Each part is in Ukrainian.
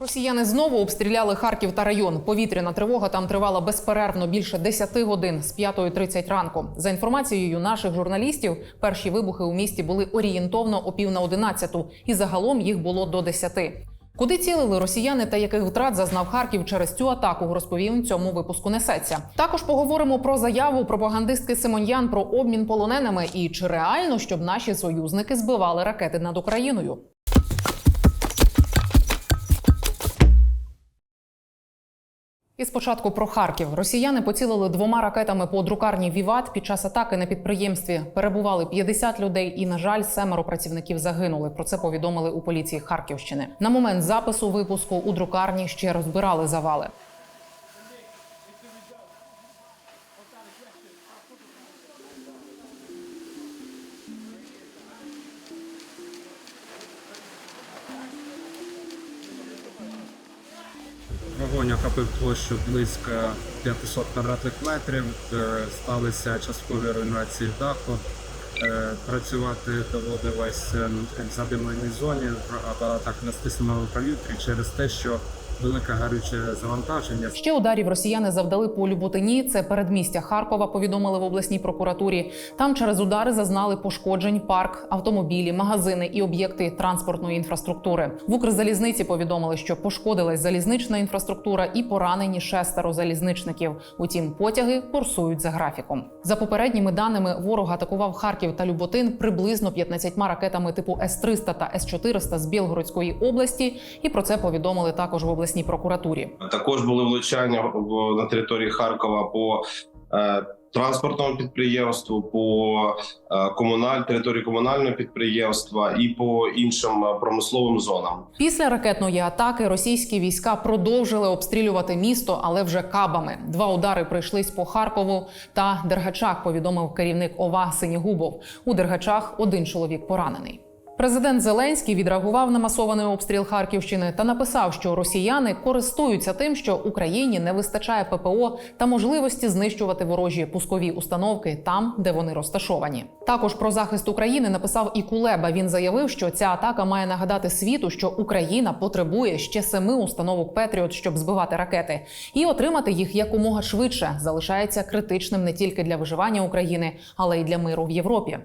Росіяни знову обстріляли Харків та район. Повітряна тривога там тривала безперервно більше 10 годин з 5.30 ранку. За інформацією наших журналістів, перші вибухи у місті були орієнтовно о пів на 11, і загалом їх було до 10. Куди цілили росіяни та яких втрат зазнав Харків через цю атаку, розповім цьому випуску несеться. Також поговоримо про заяву пропагандистки Симоньян про обмін полоненими і чи реально, щоб наші союзники збивали ракети над Україною. І спочатку про Харків. Росіяни поцілили двома ракетами по друкарні Віват під час атаки на підприємстві. Перебували 50 людей, і на жаль, семеро працівників загинули. Про це повідомили у поліції Харківщини. На момент запису випуску у друкарні ще розбирали завали. Вогонь охопив площу близько 500 квадратних метрів, е, сталися часткові руйнації даху. Е, Працювати доводилось е, в задимленій зоні в апаратах на стисненому повітрі через те, що велике гарюче завантаження. Ще ударів росіяни завдали по Люботині. Це передмістя Харкова. Повідомили в обласній прокуратурі. Там через удари зазнали пошкоджень парк, автомобілі, магазини і об'єкти транспортної інфраструктури. В Укрзалізниці повідомили, що пошкодилась залізнична інфраструктура і поранені шестеро залізничників. Утім, потяги курсують за графіком. За попередніми даними, ворог атакував Харків та Люботин приблизно 15 ракетами типу С-300 та С-400 з Білгородської області. І про це повідомили також в обласній прокуратурі. Також були влучання на території Харкова по е, транспортному підприємству, по е, комуналь території комунального підприємства і по іншим е, промисловим зонам. Після ракетної атаки російські війська продовжили обстрілювати місто, але вже кабами. Два удари прийшлись по Харкову та Дергачах. Повідомив керівник ОВА Синігубов. У Дергачах один чоловік поранений. Президент Зеленський відреагував на масований обстріл Харківщини та написав, що росіяни користуються тим, що Україні не вистачає ППО та можливості знищувати ворожі пускові установки там, де вони розташовані. Також про захист України написав і Кулеба. Він заявив, що ця атака має нагадати світу, що Україна потребує ще семи установок Петріот, щоб збивати ракети, і отримати їх якомога швидше залишається критичним не тільки для виживання України, але й для миру в Європі.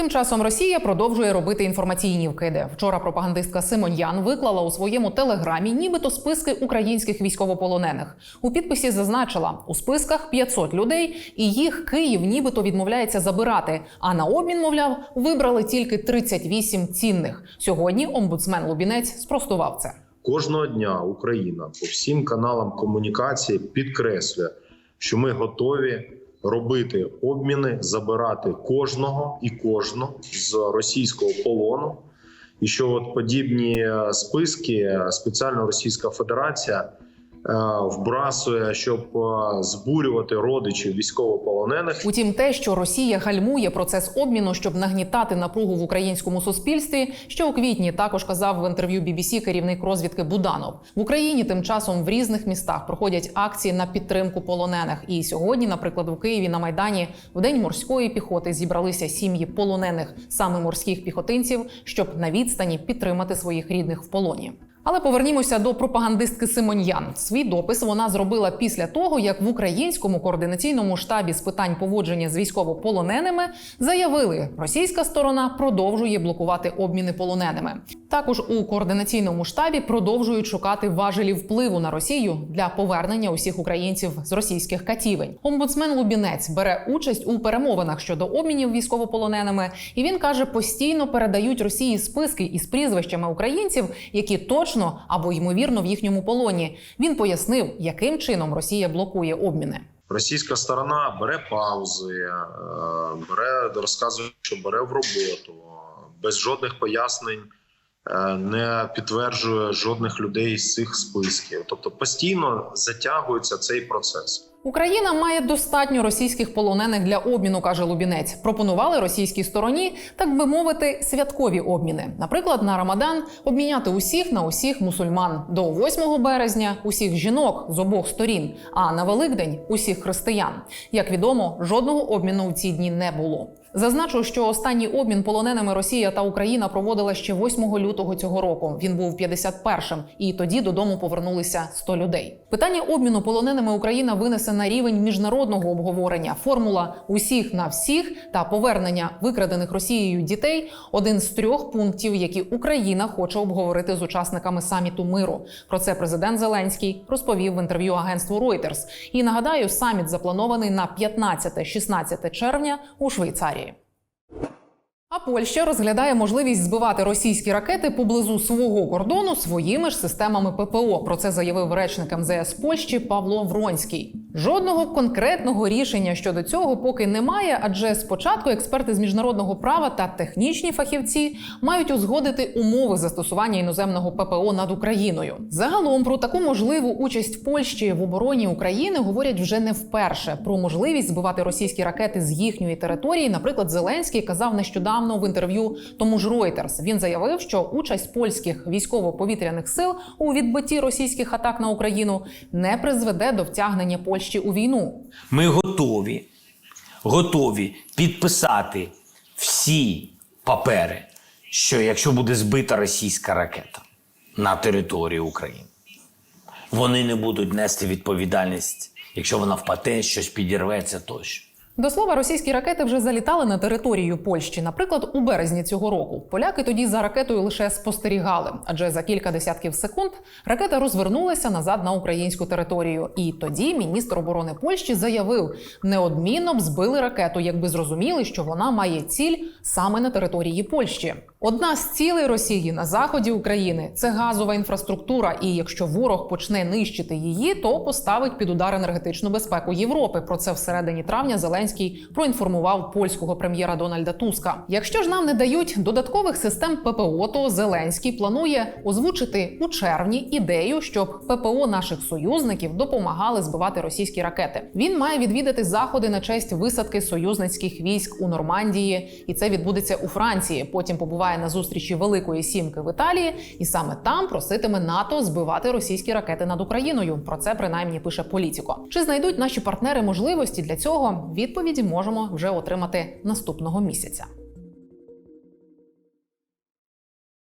Тим часом Росія продовжує робити інформаційні вкиди. Вчора пропагандистка Симоньян виклала у своєму телеграмі, нібито списки українських військовополонених. У підписі зазначила у списках 500 людей, і їх Київ нібито відмовляється забирати. А на обмін, мовляв, вибрали тільки 38 цінних. Сьогодні омбудсмен Лубінець спростував це. Кожного дня Україна по всім каналам комунікації підкреслює, що ми готові робити обміни, забирати кожного і кожну з російського полону. І що от подібні е, списки е, спеціально Російська Федерація вбрасує, щоб е, збурювати родичів військовополонених Утім, те, що Росія гальмує процес обміну, щоб нагнітати напругу в українському суспільстві, що у квітні також казав в інтерв'ю BBC керівник розвідки Буданов в Україні. Тим часом в різних містах проходять акції на підтримку полонених. І сьогодні, наприклад, у Києві на майдані в день морської піхоти зібралися сім'ї полонених саме морських піхотинців, щоб на відстані підтримати своїх рідних в полоні. Але повернімося до пропагандистки Симоньян. Свій допис вона зробила після того, як в українському координаційному штабі з питань поводження з військовополоненими заявили, російська сторона продовжує блокувати обміни полоненими. Також у координаційному штабі продовжують шукати важелі впливу на Росію для повернення усіх українців з російських катівень. Омбудсмен Лубінець бере участь у перемовинах щодо обмінів військовополоненими, і він каже, постійно передають Росії списки із прізвищами українців, які точно або ймовірно в їхньому полоні. Він пояснив, яким чином Росія блокує обміни. Російська сторона бере паузи, е, бере розказує, що бере в роботу без жодних пояснень. е, Не підтверджує жодних людей з цих списків, тобто постійно затягується цей процес. Україна має достатньо російських полонених для обміну, каже Лубінець. Пропонували російській стороні, так би мовити, святкові обміни. Наприклад, на Рамадан обміняти усіх на усіх мусульман до 8 березня усіх жінок з обох сторін, а на Великдень усіх християн. Як відомо, жодного обміну в ці дні не було. Зазначу, що останній обмін полоненими Росія та Україна проводила ще 8 лютого цього року. Він був 51-м, і тоді додому повернулися 100 людей. Питання обміну полоненими Україна винесе на рівень міжнародного обговорення. Формула усіх на всіх та повернення викрадених Росією дітей один з трьох пунктів, які Україна хоче обговорити з учасниками саміту миру. Про це президент Зеленський розповів в інтерв'ю агентству Reuters. І нагадаю, саміт запланований на 15-16 червня у Швейцарії. А Польща розглядає можливість збивати російські ракети поблизу свого кордону своїми ж системами ППО. Про це заявив речник МЗС Польщі Павло Вронський. Жодного конкретного рішення щодо цього поки немає, адже спочатку експерти з міжнародного права та технічні фахівці мають узгодити умови застосування іноземного ППО над Україною. Загалом про таку можливу участь Польщі в обороні України говорять вже не вперше. Про можливість збивати російські ракети з їхньої території, наприклад, Зеленський казав нещодавно в інтерв'ю тому ж Reuters. Він заявив, що участь польських військово-повітряних сил у відбитті російських атак на Україну не призведе до втягнення Польщі у війну. Ми готові, готові підписати всі папери, що якщо буде збита російська ракета на території України, вони не будуть нести відповідальність, якщо вона впаде, щось підірветься тощо. До слова, російські ракети вже залітали на територію Польщі. Наприклад, у березні цього року поляки тоді за ракетою лише спостерігали, адже за кілька десятків секунд ракета розвернулася назад на українську територію. І тоді міністр оборони Польщі заявив, неодмінно б збили ракету, якби зрозуміли, що вона має ціль саме на території Польщі. Одна з цілей Росії на заході України це газова інфраструктура. І якщо ворог почне нищити її, то поставить під удар енергетичну безпеку Європи. Про це всередині травня Зеленський проінформував польського прем'єра Дональда Туска. Якщо ж нам не дають додаткових систем ППО, то Зеленський планує озвучити у червні ідею, щоб ППО наших союзників допомагали збивати російські ракети. Він має відвідати заходи на честь висадки союзницьких військ у Нормандії, і це відбудеться у Франції. Потім побуває на зустрічі Великої Сімки в Італії, і саме там проситиме НАТО збивати російські ракети над Україною. Про це принаймні пише Політіко. Чи знайдуть наші партнери можливості для цього? Відповіді можемо вже отримати наступного місяця.